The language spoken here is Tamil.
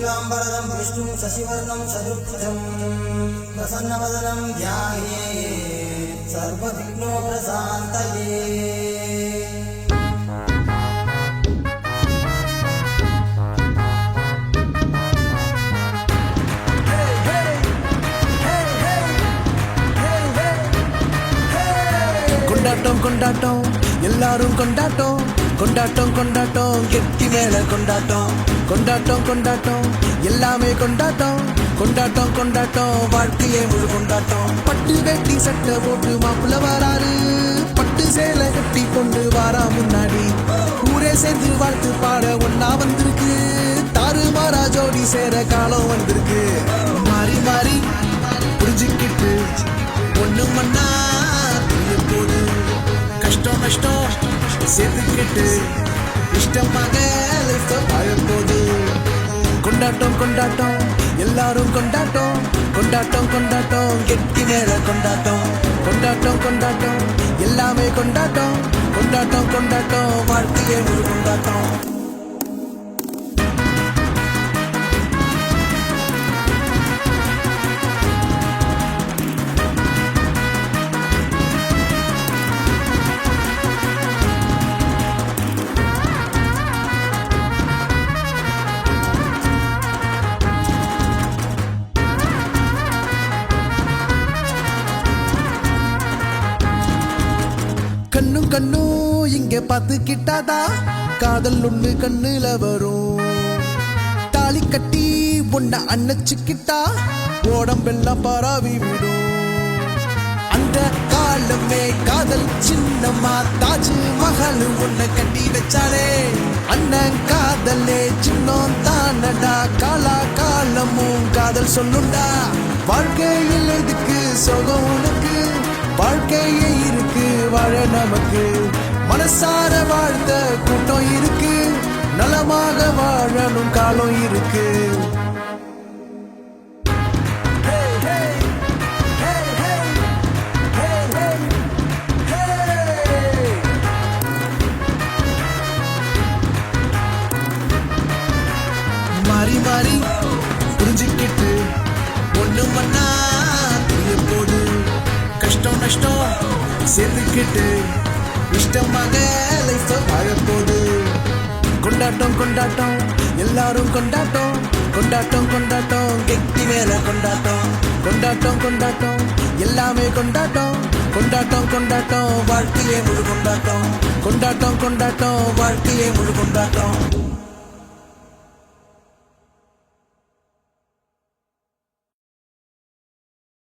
शुक्लाम्बरदं विष्णुं शशिवर्णं शत्रुभुजं प्रसन्नवदनं ध्याये सर्वविघ्नोप्रशान्तये கொண்டாட்டம் கொண்டாட்டம் எல்லாரும் கொண்டாட்டம் கொண்டாட்டம் கொண்டாட்டம் கெட்டி மேல கொண்டாட்டம் கொண்டாட்டம் கொண்டாட்டம் எல்லாமே கொண்டாட்டம் கொண்டாட்டம் கொண்டாட்டம் வாழ்க்கையே முழு கொண்டாட்டம். பட்டு வேட்டி சட்டை போட்டு மாப்பிள்ள வராரு. பட்டு சேலை கட்டி கொண்டு வாரா முன்னாடி. ஊரே சேர்ந்து வாழ்த்து பாட ஒன்னா வந்திருக்கு. தாறு மாறா ஜோடி சேர காலம் வந்திருக்கு. மாறி மாறி புரிஞ்சுக்கிட்டு ஒண்ணு மண்ணா கஷ்டம். சேர்த்துக்கிட்டு இஷ்டமாக அழப்போது. கொண்டாட்டம் கொண்டாட்டம் எல்லாரும் கொண்டாட்டம். கொண்டாட்டம் கொண்டாட்டம் கெட்டி நேர கொண்டாட்டம். கொண்டாட்டம் கொண்டாட்டம் எல்லாமே கொண்டாட்டம். கொண்டாட்டம் கொண்டாட்டம் வாழ்க்கையே ஒரு கொண்டாட்டம். கண்ணும் கண்ணும் இங்க பார்த்துக்கிட்டாதா? காதல் ஒண்ணு கண்ணுல வரும். தாலி கட்டி உன்னை அணைச்சுக்கிட்டா உடம்பெல்லாம் பரவி விடும். அந்த காலமே காதல் சின்னம்மா தாஜ் மகள் உன்னை கட்டி வச்சாலே அண்ணன் காதலே சின்னம் தானடா காலா காலமும் காதல் சொல்லுண்டா. வாழ்க்கையில் எதுக்கு சுகம் உனக்கு? நமக்கு. மனசார வாழ்ந்த கூட்டம் இருக்கு. நலமாக வாழணும் காலம் இருக்கு. மாறி மாறி புரிஞ்சுக்கிட்டு ஒண்ணு மண்ணா போடு. கஷ்டம் நஷ்டம் சேர்ந்துக்கிட்டு இஷ்டமாக லைஃப் வாழ கொண்டாட்டம் கொண்டாட்டம் எல்லாரும் கொண்டாட்டம். கொண்டாட்டம் கொண்டாட்டம் கெட்டி மேல கொண்டாட்டம். கொண்டாட்டம் கொண்டாட்டம் எல்லாமே கொண்டாட்டம். கொண்டாட்டம் கொண்டாட்டம் வாழ்க்கையே முழு கொண்டாட்டம். கொண்டாட்டம் கொண்டாட்டம் வாழ்க்கையே முழு கொண்டாட்டம்.